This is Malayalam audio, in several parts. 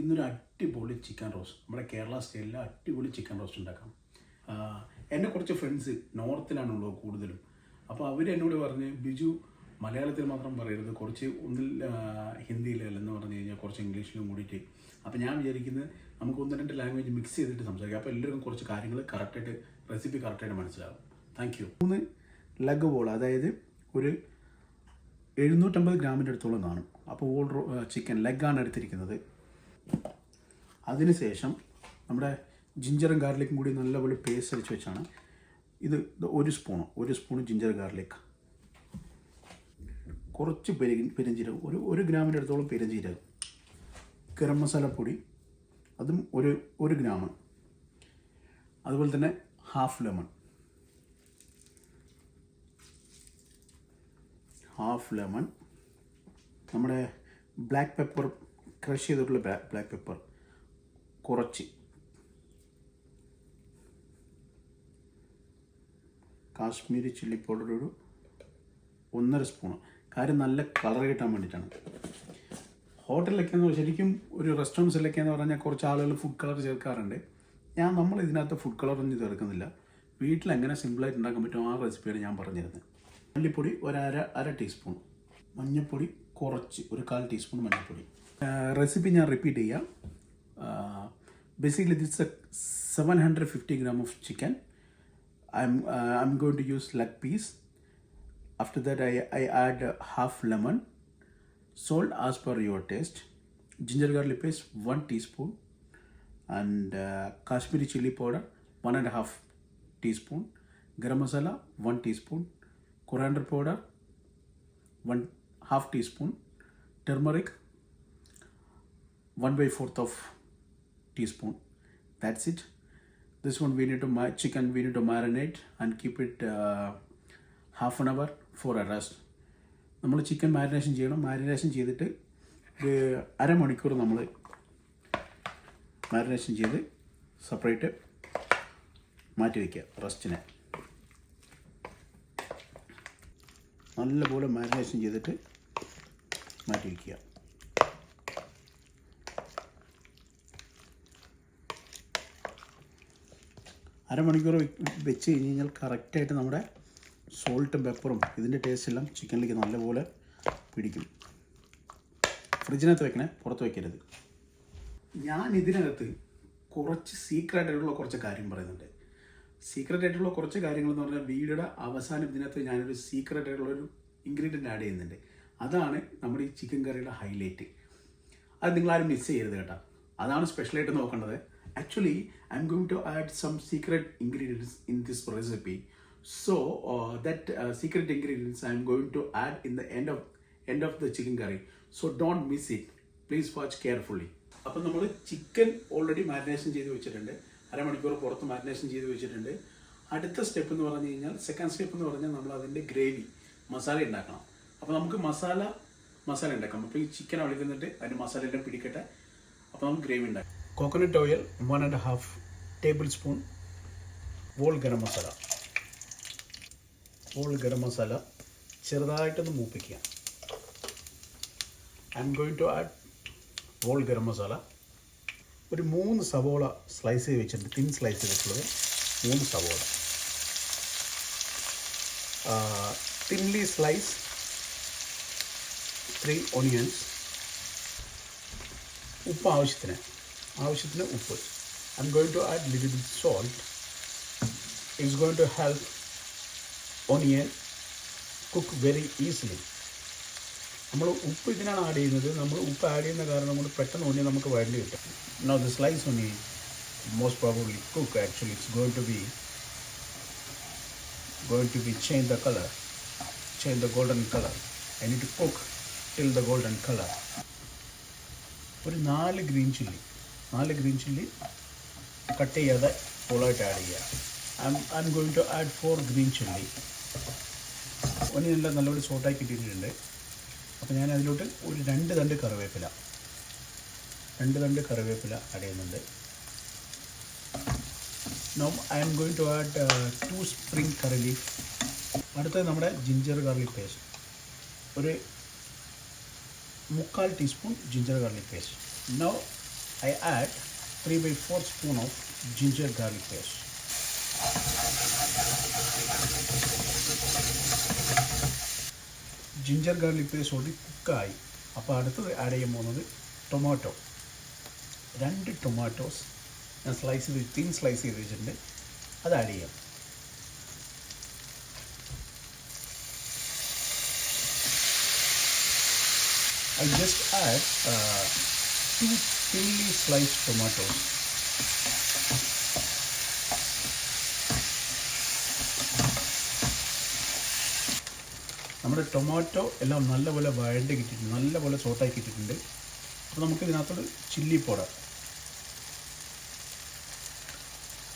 ഇന്നൊരു അടിപൊളി ചിക്കൻ റോസ്റ്റ്. നമ്മുടെ കേരള സ്റ്റൈലിൽ അടിപൊളി ചിക്കൻ റോസ്റ്റ് ഉണ്ടാക്കാം. എന്റെ കുറച്ച് ഫ്രണ്ട്സ് നോർത്തിലാണുള്ളത് കൂടുതലും. അപ്പോൾ അവർ എന്നോട് പറഞ്ഞ് ബിജു മലയാളത്തിൽ മാത്രം പറയരുത്. കുറച്ച് ഒന്നിൽ ഹിന്ദിയിലല്ലെന്ന് പറഞ്ഞു കഴിഞ്ഞാൽ കുറച്ച് ഇംഗ്ലീഷിലും കൂടിയിട്ട്. അപ്പോൾ ഞാൻ വിചാരിക്കുന്നത് നമുക്ക് ഒന്ന് രണ്ട് ലാംഗ്വേജ് മിക്സ് ചെയ്തിട്ട് സംസാരിക്കാം. അപ്പോൾ എല്ലാവർക്കും കുറച്ച് കാര്യങ്ങൾ കറക്റ്റായിട്ട് റെസിപ്പി കറക്റ്റായിട്ട് മനസ്സിലാകും താങ്ക് യു മൂന്ന് ലഗ് ബോൾ അതായത് ഒരു എഴുന്നൂറ്റമ്പത് ഗ്രാമിന്റെ അടുത്തോളം കാണും. അപ്പോൾ ഓൾ ചിക്കൻ ലെഗാണ് എടുത്തിരിക്കുന്നത്. അതിനുശേഷം നമ്മുടെ ജിഞ്ചറും ഗാർലിക്കും കൂടി നല്ലപോലെ പേസ്റ്റ് അടിച്ച് വെച്ചാണ് ഇത് ഒരു സ്പൂണ് ഒരു സ്പൂൺ ജിഞ്ചർ ഗാർലിക് കുറച്ച് പെരി പെരിഞ്ചീരകം ഒരു ഒരു ഗ്രാമിന്റെ അടുത്തോളം പെരിഞ്ചീരകം. ഗരം മസാലപ്പൊടി അതും ഒരു ഒരു ഗ്രാം. അതുപോലെ തന്നെ ഹാഫ് ലെമൺ ഹാഫ് ലെമൺ നമ്മുടെ ബ്ലാക്ക് പെപ്പർ ക്രഷ് ചെയ്തിട്ടുള്ള ബ്ലാക്ക് പെപ്പർ കുറച്ച്. കാശ്മീരി ചില്ലി പൗഡർ ഒരു ഒന്നര സ്പൂൺ. കാര്യം നല്ല കളർ കിട്ടാൻ വേണ്ടിയിട്ടാണ്. ഹോട്ടലിലൊക്കെ ശരിക്കും ഒരു റെസ്റ്റോറന്റ്സിലൊക്കെ എന്ന് പറഞ്ഞാൽ കുറച്ച് ആളുകൾ ഫുഡ് കളർ ചേർക്കാറുണ്ട്. ഞാൻ നമ്മൾ ഇതിനകത്ത് ഫുഡ് കളർ ഒന്നും ചേർക്കുന്നില്ല. വീട്ടിൽ എങ്ങനെ സിമ്പിളായിട്ട് ഉണ്ടാക്കാൻ പറ്റും ആ റെസിപ്പിയാണ് ഞാൻ പറഞ്ഞിരുന്നത്. മല്ലിപ്പൊടി ഒരു അര അര ടീസ്പൂൺ മഞ്ഞൾപ്പൊടി കുറച്ച് ഒരു കാൽ ടീസ്പൂൺ മഞ്ഞൾപ്പൊടി. റെസിപ്പി ഞാൻ റിപ്പീറ്റ് ചെയ്യാം. uh, basically this is a 750 gram of chicken. I'm uh, i'm going to use leg piece. After that i i add half lemon salt as per your taste ginger garlic paste 1 teaspoon and uh, kashmiri chili powder 1 and a half teaspoon garam masala 1 teaspoon coriander powder 1 half teaspoon turmeric 1 by 4th of teaspoon. That's it. This one we need to ma- chicken we need to marinate and keep it uh, half an hour for a rest. നമ്മൾ ചിക്കൻ മാരിനേഷൻ ചെയ്യണം മാരിനേഷൻ ചെയ്തിട്ട് ഒരു അരമണിക്കൂർ നമ്മൾ മാരിനേഷൻ ചെയ്ത് സെപ്പറേറ്റ് മാറ്റി വയ്ക്കുക റസ്റ്റിനെ നല്ലപോലെ മാരിനേഷൻ ചെയ്തിട്ട് മാറ്റി വയ്ക്കുക അരമണിക്കൂർ വെച്ച് കഴിഞ്ഞ് കഴിഞ്ഞാൽ കറക്റ്റായിട്ട് നമ്മുടെ സോൾട്ടും പെപ്പറും ഇതിന്റെ ടേസ്റ്റ് എല്ലാം ചിക്കനിലേക്ക് നല്ലപോലെ പിടിക്കും. ഫ്രിഡ്ജിനകത്ത് വെക്കണേ പുറത്ത് വെക്കരുത്. ഞാൻ ഇതിനകത്ത് കുറച്ച് സീക്രട്ട് ആയിട്ടുള്ള കുറച്ച് കാര്യം പറയുന്നുണ്ട്. സീക്രട്ട് ആയിട്ടുള്ള കുറച്ച് കാര്യങ്ങൾ എന്ന് പറഞ്ഞാൽ വീടിയുടെ അവസാനം ഇതിനകത്ത് ഞാനൊരു സീക്രട്ട് ആയിട്ടുള്ള ഒരു ഇൻഗ്രീഡിയന്റ് ആഡ് ചെയ്യുന്നുണ്ട്. അതാണ് നമ്മുടെ ഈ ചിക്കൻ കറിയുടെ ഹൈലൈറ്റ് അത് നിങ്ങളാരും മിസ് ചെയ്യരുത് കേട്ടോ. അതാണ് സ്പെഷ്യലായിട്ട് നോക്കേണ്ടത്. Actually I'm going to add some secret ingredients in this recipe. So uh, that uh, secret ingredients I'm going to add in the end of end of the chicken curry. So don't miss it. Please watch carefully. അപ്പം നമ്മൾ ചിക്കൻ ഓൾറെഡി മാരിനേഷൻ ചെയ്ത് വെച്ചിട്ടുണ്ട് അരമണിക്കൂർ പുറത്ത് മാരിനേഷൻ ചെയ്ത് വെച്ചിട്ടുണ്ട് അടുത്ത സ്റ്റെപ്പ് എന്ന് പറഞ്ഞു കഴിഞ്ഞാൽ സെക്കൻഡ് സ്റ്റെപ്പ് എന്ന് പറഞ്ഞാൽ നമ്മൾ അതിന്റെ ഗ്രേവി മസാല ഉണ്ടാക്കണം അപ്പോൾ നമുക്ക് മസാല മസാല ഉണ്ടാക്കാം അപ്പോൾ ഈ ചിക്കൻ വിളിക്കുന്നിട്ട് അതിന്റെ മസാലയുടെ പിടിക്കട്ടെ അപ്പോൾ നമുക്ക് ഗ്രേവി ഉണ്ടാക്കാം coconut oil one and half tablespoon whole garam masala whole garam masala ചെറുതായിട്ടൊന്ന് മൂപ്പിക്കുക. I'm going to add whole garam masala ഒരു മൂന്ന് സവോള സ്ലൈസ് ചെയ്ത് വെച്ചിട്ടുണ്ട് തിൻ സ്ലൈസ് ചെയ്തിട്ടുള്ളത് മൂന്ന് സവോള. തിൻലി സ്ലൈസ് ത്രീ ഒണിയൻസ് ഉപ്പ് ആവശ്യത്തിന് ആവശ്യത്തിന് ഉപ്പ്. I going to add little bit salt it's going to help onion cook very easily നമ്മൾ ഉപ്പ് ഇതിനാണ് ആഡ് ചെയ്യുന്നത്. നമ്മൾ ഉപ്പ് ആഡ് ചെയ്യുന്ന കാരണം കൊണ്ട് പെട്ടെന്ന് ഓണിയൻ നമുക്ക് വഴണ്ടി കിട്ടും. Now the slice onion most probably cook actually it's going to be going to be change the color change the golden color. I need to cook till the golden color. ഒരു നാല് ഗ്രീൻ ചില്ലി നാല് ഗ്രീൻ ചില്ലി കട്ട് ചെയ്യാതെ ഫുള്ളായിട്ട് ആഡ് ചെയ്യുക I I going to add four green chilli ഒനിയെല്ലാം നല്ലപോലെ സോട്ടാക്കി ഇട്ടിട്ടുണ്ട് അപ്പോൾ ഞാൻ അതിലോട്ട് ഒരു രണ്ട് തണ്ട് കറിവേപ്പില രണ്ട് തണ്ട് കറിവേപ്പില ആഡ് ചെയ്യുന്നുണ്ട്. Now I'm going to add two spring curry അടുത്തത് നമ്മുടെ ജിഞ്ചർ ഗാർലിക് പേസ്റ്റ് ഒരു മുക്കാൽ teaspoon ginger garlic paste now I add 3 by 4 spoon of ginger garlic paste. Ginger garlic paste ഓടി കുക്കായി. അപ്പോൾ അടുത്തത് ആഡ് ചെയ്യാൻ പോകുന്നത് ടൊമാറ്റോ രണ്ട് ടൊമാറ്റോസ് ഞാൻ സ്ലൈസ് ചെയ്ത് തിൻ സ്ലൈസ് ചെയ്ത് വെച്ചിട്ടുണ്ട്. അത് ആഡ് ചെയ്യാം. I just add uh, two thinly sliced tomatoes. നമ്മുടെ ടൊമാറ്റോ എല്ലാം നല്ലപോലെ വഴണ്ട് കിട്ടിയിട്ടുണ്ട് നല്ലപോലെ സോട്ടായി കിട്ടിയിട്ടുണ്ട് അപ്പോൾ നമുക്ക് ഇതിനകത്തോട് ചില്ലി പൗഡർ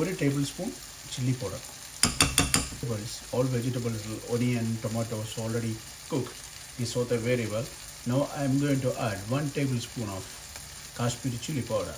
ഒരു tablespoon chilli powder vegetables, all vegetables, onion, tomatoes already cooked. We saute very well. Now I am going to add one tablespoon of Kashmiri chili powder.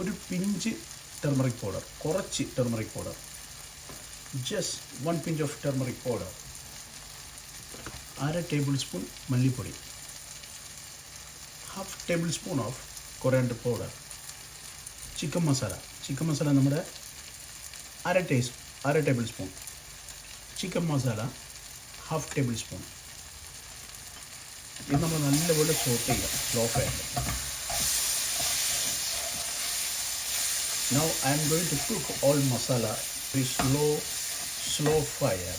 ഒരു പിഞ്ച് ടെർമറിക് പൗഡർ കുറച്ച് turmeric powder just one pinch of turmeric powder അര ടേബിൾ സ്പൂൺ മല്ലിപ്പൊടി. Half tablespoon of coriander powder chicken masala chicken masala നമ്മുടെ അര ടേസ് അര tablespoon chicken masala half tablespoon ഇത് നമ്മൾ നല്ലപോലെ സോട്ട് ചെയ്യുക. Slow fire Now I am going to cook all masala with slow, slow fire.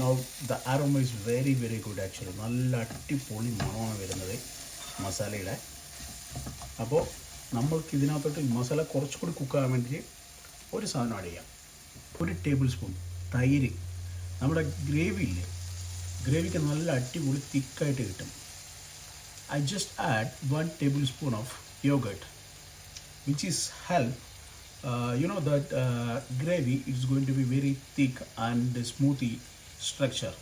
Now the aroma is very very good actually. നല്ല അടിപൊളി മണമാണ് വരുന്നത് മസാലയുടെ. അപ്പോൾ നമ്മൾക്ക് ഇതിനകത്തോട്ട് മസാല കുറച്ചുകൂടി കുക്കാകാൻ വേണ്ടി ഒരു സാധനം ആഡ് ചെയ്യാം. ഒരു ടേബിൾ സ്പൂൺ തൈര്. നമ്മുടെ ഗ്രേവി ഇല്ലേ? ഗ്രേവിക്ക് നല്ല അടിപൊളി തിക്കായിട്ട് കിട്ടും. I just add one tablespoon of yogurt, which is help. Uh, you know that uh, gravy is going to be very thick and smoothy structure.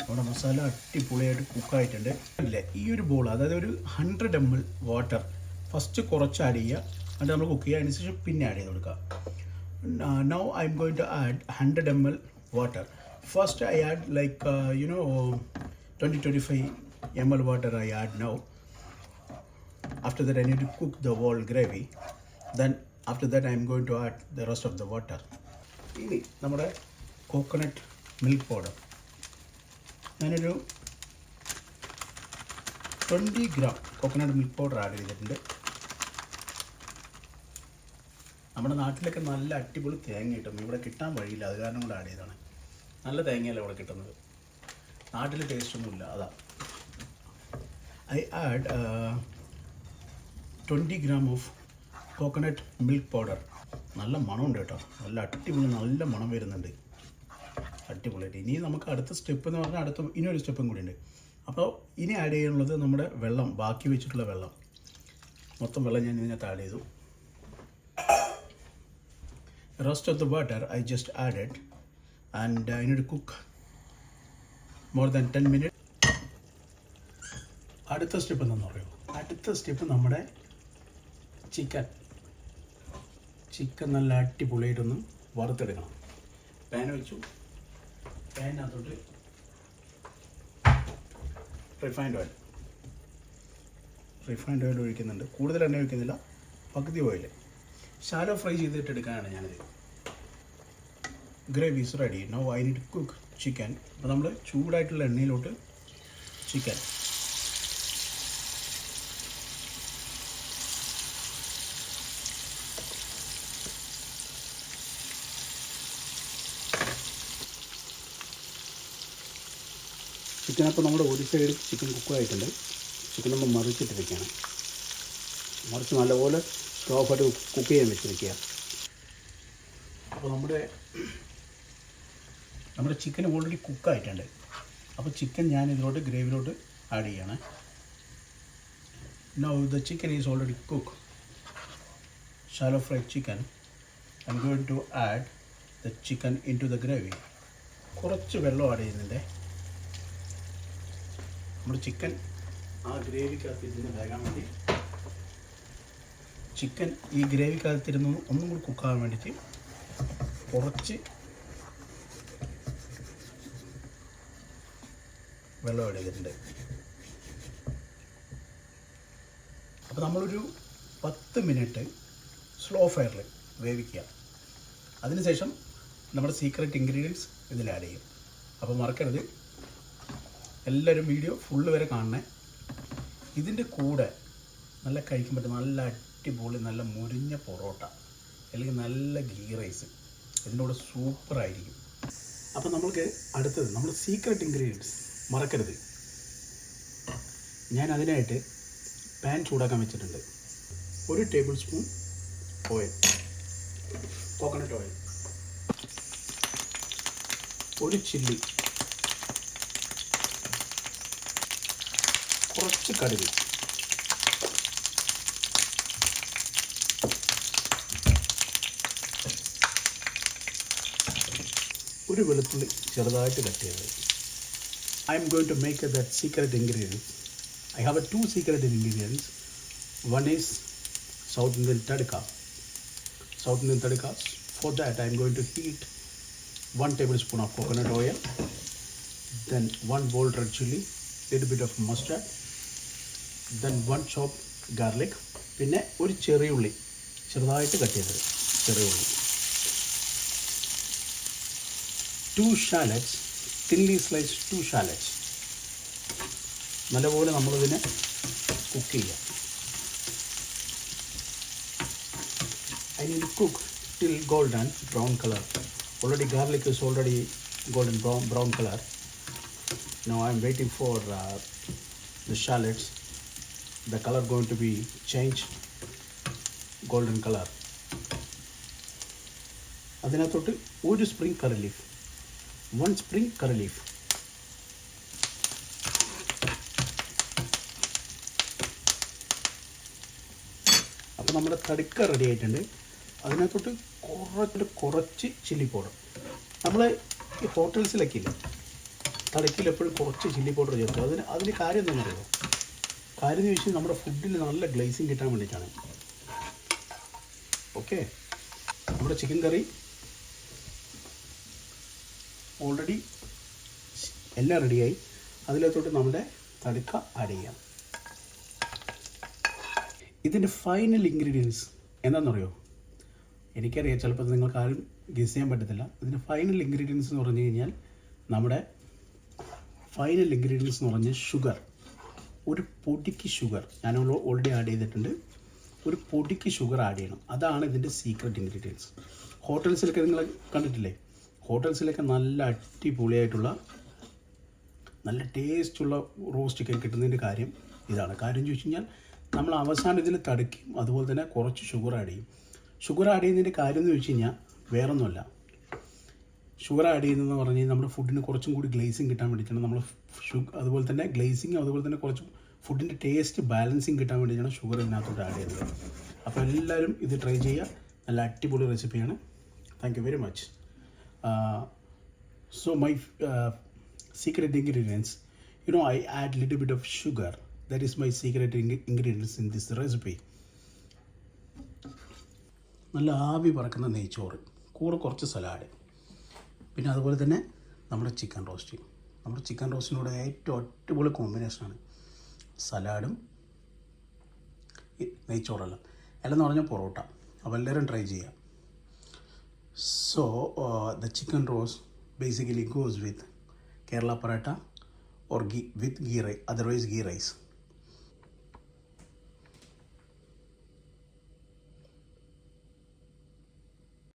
നമ്മുടെ മസാല അടിപൊളിയായിട്ട് കുക്കായിട്ടുണ്ട് ഇല്ല ഈ ഒരു ബോൾ അതായത് ഒരു hundred M L water first കുറച്ച് ആഡ് ചെയ്യുക എന്നിട്ട് നമ്മൾ കുക്ക് ചെയ്യുക അതിനുശേഷം പിന്നെ ആഡ് ചെയ്ത് കൊടുക്കുക now I'm going to add hundred M L water first I add like you know twenty twenty five M L water I add now. After that, I need to cook the whole gravy. Then, after that, I am going to add the rest of the water. ഇനി നമ്മുടെ കോക്കനട്ട് മിൽക്ക് പൗഡർ ഞാനൊരു twenty gram coconut milk powder add ചെയ്തിട്ടുണ്ട്. നമ്മുടെ നാട്ടിലൊക്കെ നല്ല അടിപൊളി തേങ്ങ കിട്ടും. ഇവിടെ കിട്ടാൻ വഴിയില്ല. അത് കാരണം കൂടെ ആഡ് ചെയ്തതാണ്. നല്ല തേങ്ങയല്ല ഇവിടെ കിട്ടുന്നത്. നാട്ടിൽ ടേസ്റ്റൊന്നുമില്ല അതാ. I add 20 gram of coconut milk powder. നല്ല മണമുണ്ട് കേട്ടോ. നല്ല അടിപൊളി നല്ല മണം വരുന്നുണ്ട്. അടിപൊളിയായിട്ട്. ഇനി നമുക്ക് അടുത്ത സ്റ്റെപ്പ് എന്ന് പറഞ്ഞാൽ അടുത്ത ഇനി ഒരു സ്റ്റെപ്പും കൂടി ഉണ്ട് അപ്പോൾ ഇനി ആഡ് ചെയ്യാനുള്ളത് നമ്മുടെ വെള്ളം ബാക്കി വെച്ചിട്ടുള്ള വെള്ളം. മൊത്തം വെള്ളം ഞാൻ ഇതിനകത്ത് ആഡ് ചെയ്തു. Rest of the water I just added and need cook more than ten minute അടുത്ത സ്റ്റെപ്പ് എന്താണെന്ന് പറയുമോ അടുത്ത സ്റ്റെപ്പ് നമ്മുടെ ചിക്കൻ. ചിക്കൻ നല്ല അടിപൊളിയായിട്ടൊന്ന് വറുത്തെടുക്കണം. പാൻ വെച്ചു പാനിനകത്തോട്ട് റിഫൈൻഡ് ഓയിൽ റിഫൈൻഡ് ഓയിൽ ഒഴിക്കുന്നുണ്ട്. കൂടുതൽ എണ്ണ ഒഴിക്കുന്നില്ല. പകുതി ഓയിൽ ഷാലോ ഫ്രൈ ചെയ്തിട്ട് എടുക്കാനാണ് ഞാനിത്. Gravy is ready now I need cook chicken അപ്പോൾ നമ്മൾ ചൂടായിട്ടുള്ള എണ്ണയിലോട്ട് ചിക്കൻ ചിക്കനപ്പോൾ നമ്മുടെ ഒരു സൈഡ് ചിക്കൻ കുക്കായിട്ടുണ്ട് ചിക്കൻ നമ്മൾ മറിച്ചിട്ട് വെക്കണം മറിച്ച് നല്ലപോലെ സ്ലോഫായിട്ട് കുക്ക് ചെയ്യാൻ വെച്ച് വെക്കുക അപ്പോൾ നമ്മുടെ നമ്മുടെ ചിക്കൻ ഓൾറെഡി കുക്കായിട്ടുണ്ട് അപ്പോൾ ചിക്കൻ ഞാൻ ഇതിലോട്ട് ഗ്രേവിയിലോട്ട് ആഡ് ചെയ്യാണ്. Now the chicken is already cook shallow fried chicken I going to add the chicken into the gravy കുറച്ച് വെള്ളം ആഡ് ചെയ്യുന്നുണ്ട്. നമ്മുടെ ചിക്കൻ. ആ ഗ്രേവിക്കകത്ത് ഇരുന്ന് വേകാൻ വേണ്ടി ചിക്കൻ ഈ ഗ്രേവിക്കകത്തിരുന്ന് ഒന്നും കൂടി കുക്കാകാൻ വേണ്ടിയിട്ട് കുറച്ച് വെള്ളം ചെയ്തിട്ടുണ്ട് അപ്പോൾ നമ്മളൊരു പത്ത് മിനിറ്റ് സ്ലോ ഫയറിൽ വേവിക്കുക. അതിനുശേഷം നമ്മുടെ സീക്രട്ട് ഇൻഗ്രീഡിയൻസ് ഇതിൽ ആഡ് ചെയ്യും. അപ്പോൾ മറക്കരുത്. എല്ലാവരും വീഡിയോ ഫുള്ള് വരെ കാണണേ. ഇതിന്റെ കൂടെ നല്ല കഴിക്കാൻ പറ്റും നല്ല അടിപൊളി നല്ല മുരിഞ്ഞ പൊറോട്ട അല്ലെങ്കിൽ നല്ല ഗീ റൈസ് ഇതിന്റെ കൂടെ സൂപ്പറായിരിക്കും അപ്പോൾ നമ്മൾക്ക് അടുത്തത് നമ്മൾ സീക്രട്ട് ഇൻഗ്രീഡിയൻസ് മറക്കരുത്. ഞാൻ അതിനായിട്ട് പാൻ ചൂടാക്കാൻ വെച്ചിട്ടുണ്ട്. ഒരു table spoon oil coconut oil ഒരു ചില്ലി കുറച്ച് കടുക്. ഒരു വെളുത്തുള്ളി ചെറുതായിട്ട് കട്ട് ചെയ്തത് I'm going to make that secret ingredients I have a two secret ingredients one is south Indian തടുക്ക south Indian തടുക്ക for that I'm going to heat one tablespoon of coconut oil, then one whole red chili, little bit of mustard, then one chopped garlic, പിന്നെ ഒരു ചെറിയ ഉള്ളി ചെറുതായിട്ട് കട്ട് ചെയ്തത് ചെറിയ ഉള്ളി two shallots thinly slice two shallots നല്ലപോലെ നമ്മളിതിനെ കുക്ക് ചെയ്യാം need to cook till golden brown color. Already garlic is already golden brown brown color. Now I'm waiting for uh, the shallots. The color going to be changed golden color. അതിനകത്തോട്ട് ഒരു spring curry leaf one spring curry leaf അപ്പോൾ നമ്മുടെ തടുക്ക റെഡി ആയിട്ടുണ്ട്. അതിനകത്തോട്ട് കുറച്ച് കുറച്ച് ചില്ലി പൗഡർ നമ്മൾ ഈ ഹോട്ടൽസിലൊക്കെ ഇല്ല? തടുക്കിൽ എപ്പോഴും കുറച്ച് ചില്ലി പൗഡർ ചേർക്കും. അതിന് അതിന് കാര്യം എന്താണെന്നറിയോ കാര്യം എന്ന് വെച്ചാൽ നമ്മുടെ ഫുഡിൽ നല്ല ഗ്ലേസിങ് കിട്ടാൻ വേണ്ടിയിട്ടാണ്. ഓക്കെ നമ്മുടെ ചിക്കൻ കറി ഓൾറെഡി എല്ലാം റെഡിയായി അതിലേത്തോട്ട് നമ്മുടെ തടുക്ക ആഡ് ചെയ്യാം. ഇതിന്റെ ഫൈനൽ ഇൻഗ്രീഡിയൻസ് എന്താണെന്നറിയോ? എനിക്കറിയാം ചിലപ്പോൾ നിങ്ങൾക്ക് ആരും ഗസ് ചെയ്യാൻ പറ്റത്തില്ല. ഇതിന്റെ ഫൈനൽ ഇൻഗ്രീഡിയൻസ് എന്ന് പറഞ്ഞു കഴിഞ്ഞാൽ നമ്മുടെ ഫൈനൽ ഇൻഗ്രീഡിയൻസ് എന്ന് പറഞ്ഞാൽ ഷുഗർ ഒരു പൊടിക്ക് ഷുഗർ ഞാൻ ഓൾറെഡി ആഡ് ചെയ്തിട്ടുണ്ട്. ഒരു പൊടിക്ക് ഷുഗർ ആഡ് ചെയ്യണം. അതാണ് ഇതിന്റെ സീക്രട്ട് ഇൻഗ്രീഡിയൻസ് ഹോട്ടൽസിലൊക്കെ നിങ്ങൾ കണ്ടിട്ടില്ലേ? ഹോട്ടൽസിലൊക്കെ നല്ല അടിപൊളിയായിട്ടുള്ള നല്ല ടേസ്റ്റുള്ള റോസ്റ്റ് ചിക്കൻ കിട്ടുന്നതിന്റെ കാര്യം ഇതാണ്. കാര്യം ചോദിച്ചു കഴിഞ്ഞാൽ നമ്മൾ അവസാനം ഇതിൽ തടുക്കും അതുപോലെ തന്നെ കുറച്ച് ഷുഗർ ആഡ് ചെയ്യും. ഷുഗർ ആഡ് ചെയ്യുന്നതിന്റെ കാര്യം എന്ന് വെച്ച് കഴിഞ്ഞാൽ വേറൊന്നുമല്ല. ഷുഗർ ആഡ് ചെയ്യുന്നതെന്ന് പറഞ്ഞു കഴിഞ്ഞാൽ നമ്മുടെ ഫുഡിന് കുറച്ചും കൂടി ഗ്ലേസിങ് കിട്ടാൻ വേണ്ടിയിട്ടാണ് നമ്മൾ അതുപോലെ തന്നെ ഗ്ലേസിങ് അതുപോലെ തന്നെ കുറച്ച് ഫുഡിന്റെ ടേസ്റ്റ് ബാലൻസിങ് കിട്ടാൻ വേണ്ടിയിട്ടാണ് ഷുഗർ ഇതിനകത്തോട്ട് ആഡ് ചെയ്യുന്നത്. അപ്പോൾ എല്ലാവരും ഇത് ട്രൈ ചെയ്യുക. നല്ല അടിപൊളി റെസിപ്പിയാണ് thank you very much so my uh, secret ingredients. You know i add of sugar. That is my secret ing- ingredients in this recipe. നല്ല ആവി പറക്കുന്ന നെയ്ച്ചോറ്. കൂടെ കുറച്ച് സലാഡ് പിന്നെ അതുപോലെ തന്നെ നമ്മുടെ ചിക്കൻ റോസ്റ്റ്. നമ്മുടെ ചിക്കൻ റോസ്റ്റിനോട് ഏറ്റവും അടിപൊളി കോമ്പിനേഷനാണ് സലാഡും നെയ്ച്ചോറെല്ലാം. എല്ലാം എന്ന് പറഞ്ഞാൽ പൊറോട്ട. അപ്പോൾ എല്ലാവരും ട്രൈ ചെയ്യാം so the chicken roast basically goes with Kerala parotta or ghee with ghee rice otherwise ghee rice.